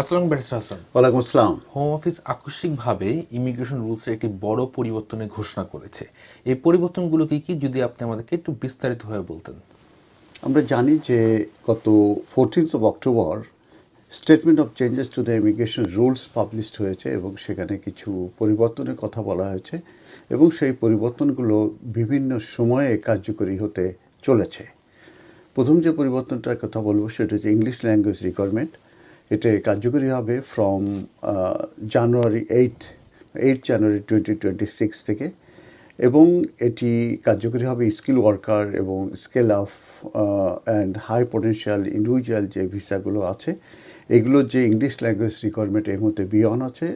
আসসালাম ব্যারিস্টার হাসান। ওয়ালাইকুম আসসালাম। হোম অফিস আকস্মিকভাবে ইমিগ্রেশন রুলসের একটি বড় পরিবর্তনের ঘোষণা করেছে। এই পরিবর্তনগুলো কি কি যদি আপনি আমাদেরকে একটু বিস্তারিতভাবে বলতেন। আমরা জানি যে গত fourteenth of October statement of changes to the immigration rules published হয়েছে এবং সেখানে কিছু পরিবর্তনের কথা বলা হয়েছে এবং সেই পরিবর্তনগুলো বিভিন্ন সময়ে কার্যকরী হতে চলেছে। প্রথম যে পরিবর্তনটার কথা বলব সেটা হচ্ছে ইংলিশ ল্যাঙ্গুয়েজ রিকোয়ারমেন্ট এটা কার্যকরী হবে from January eight eight January twenty twenty six থেকে। এবং এটি কার্যকরী হবে স্কিল ওয়ার্কার এবং scale off and high potential individual যে ভিসাগুলো আছে এগুলোর যে ইংলিশ ল্যাঙ্গুয়েজ রিকোয়ারমেন্ট এর মধ্যে বি অন আছে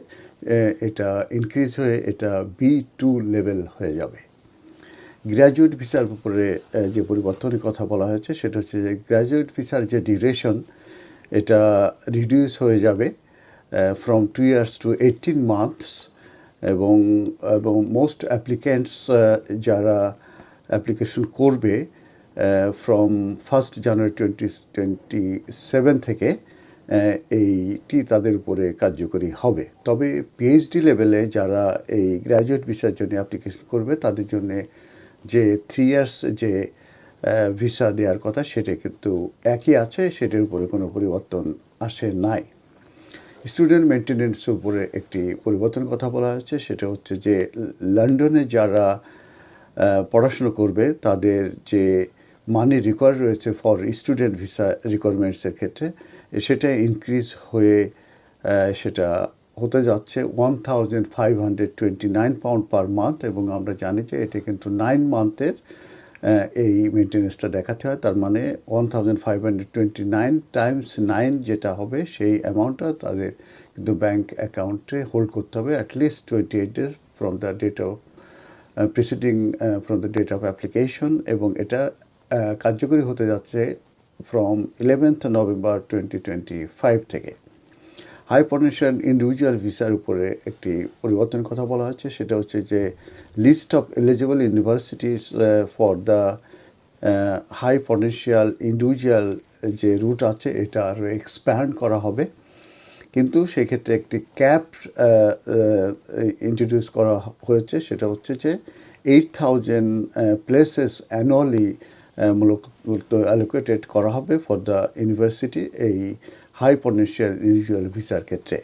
এটা ইনক্রিজ হয়ে এটা বি টু লেভেল হয়ে যাবে। গ্র্যাজুয়েট ভিসার উপরে যে পরিবর্তনের কথা বলা হয়েছে, সেটা হচ্ছে যে গ্র্যাজুয়েট ভিসার যে ডিউরেশন এটা রিডিউস হয়ে যাবে from two years to eighteen months এবং এবং মোস্ট অ্যাপ্লিক্যান্টস যারা অ্যাপ্লিকেশন করবে from first January twenty twenty seven থেকে এইটি তাদের উপরে কার্যকরী হবে। তবে পিএইচডি লেভেলে যারা এই গ্র্যাজুয়েট ভিসার জন্য অ্যাপ্লিকেশন করবে, তাদের জন্য যে থ্রি ইয়ার্স যে ভিসা দেওয়ার কথা, সেটা কিন্তু একই আছে, সেটার উপরে কোনো পরিবর্তন আসে নাই। স্টুডেন্ট মেনটেন্যান্সের উপরে একটি পরিবর্তন কথা বলা হয়েছে, সেটা হচ্ছে যে লন্ডনে যারা পড়াশুনো করবে, তাদের যে মানি রিকোয়ার রয়েছে ফর স্টুডেন্ট ভিসা রিকোয়ারমেন্টসের ক্ষেত্রে, সেটা ইনক্রিজ হয়ে সেটা হতে যাচ্ছে one thousand five hundred twenty nine pound per month এবং আমরা জানি যে এটা কিন্তু নাইন মান্থের এই মেনটেন্যান্সটা দেখাতে হয়। তার মানে one thousand five hundred twenty nine times nine যেটা হবে, সেই অ্যামাউন্টটা তাদের কিন্তু ব্যাঙ্ক অ্যাকাউন্টে হোল্ড করতে হবে at least twenty eight days from the date of preceding from the date of application এবং এটা কার্যকরী হতে যাচ্ছে from eleventh November twenty twenty five থেকে। হাই পটেনশিয়াল ইন্ডিভিজুয়াল ভিসার উপরে একটি পরিবর্তনের কথা বলা হচ্ছে। সেটা হচ্ছে যে list of eligible universities for the high potential individual যে রুট আছে, এটা আরও এক্সপ্যান্ড করা হবে। কিন্তু সেক্ষেত্রে একটি ক্যাপ ইন্ট্রোডিউস করা হয়েছে। সেটা হচ্ছে যে এইট থাউজেন্ড প্লেসেস অ্যানুয়ালি মূলত অ্যালোকেটেড করা হবে ফর দ্য ইউনিভার্সিটি এই হাই পটেনশিয়াল ইন্ডিভিজুয়াল ভিসার ক্ষেত্রে।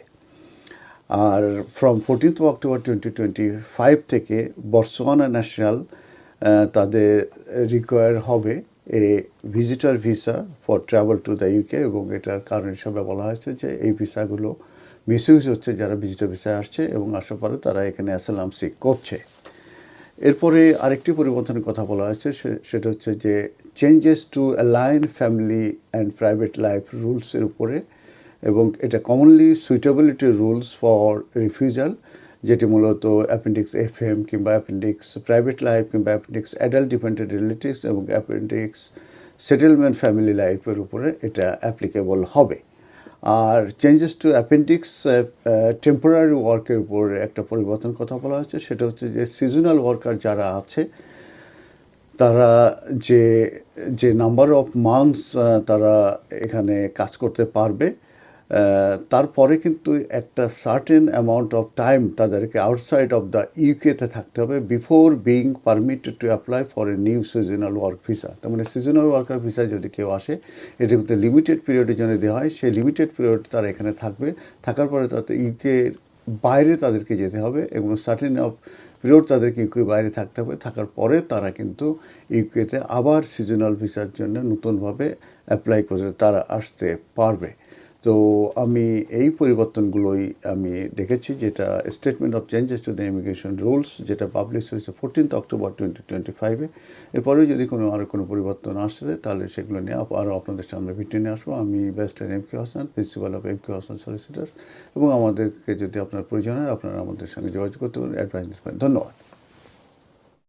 আর from fourteenth October twenty twenty five থেকে বর্সোয়ানা ন্যাশনাল তাদের রিকোয়ার হবে a visitor visa for travel to the UK এবং এটার কারণ হিসাবে বলা হয়েছে যে এই ভিসাগুলো মিসইউজ হচ্ছে যারা ভিজিটার ভিসায় আসছে এবং আসার পরে তারা এখানে অ্যাসালাম সিক করছে। এরপরে আরেকটি পরিবর্তনের কথা বলা হয়েছে সেটা হচ্ছে যে changes to align family and private life রুলসের উপরে এবং এটা commonly suitability rules for refusal যেটি মূলত অ্যাপেন্ডিক্স এফ এম কিংবা অ্যাপেন্ডিক্স প্রাইভেট লাইফ কিংবা অ্যাপেন্ডিক্স অ্যাডাল্ট ডিপেন্ডেন্ট রিলেটিভস এবং অ্যাপেন্ডিক্স সেটেলমেন্ট ফ্যামিলি লাইফের উপরে এটা অ্যাপ্লিকেবল হবে। আর চেঞ্জেস টু অ্যাপেন্ডিক্স টেম্পোরারি ওয়ার্কের উপর একটা পরিবর্তন কথা বলা হচ্ছে সেটা হচ্ছে যে সিজনাল ওয়ার্কার যারা আছে, তারা যে যে নাম্বার অফ মান্থস তারা এখানে কাজ করতে পারবে। তারপরে কিন্তু একটা সার্টেন অ্যামাউন্ট অফ টাইম তাদেরকে আউটসাইড অফ দ্য ইউকেতে থাকতে হবে before being permitted to apply for a new seasonal work visa তার মানে সিজনাল ওয়ার্কার ভিসা যদি কেউ আসে, এটা কিন্তু লিমিটেড পিরিয়ডের জন্য দেওয়া হয়। সেই লিমিটেড পিরিয়ড তারা এখানে থাকবে। থাকার পরে তাতে ইউকের বাইরে তাদেরকে যেতে হবে এবং সার্টেন অফ পিরিয়ড তাদেরকে ইউকের বাইরে থাকতে হবে। থাকার পরে তারা কিন্তু ইউকেতে আবার সিজনাল ভিসার জন্য নতুনভাবে অ্যাপ্লাই করে তারা আসতে পারবে। তো আমি এই পরিবর্তনগুলোই আমি দেখেছি, যেটা statement of changes to the immigration rules যেটা পাবলিশ হয়েছে ফোরটিন্থ অক্টোবর টোয়েন্টি টোয়েন্টি ফাইভে এরপরেও যদি কোনো আরও কোনো পরিবর্তন আসে, তাহলে সেগুলো নিয়ে আরও আপনাদের সামনে ভিডিও নিয়ে আসব। আমি barrister M K Hasan principal of M K Hasan solicitor এবং আমাদেরকে যদি আপনার প্রয়োজন হয়, আপনারা আমাদের সঙ্গে যোগাযোগ করতে পারেন। অ্যাডভাইস ধন্যবাদ।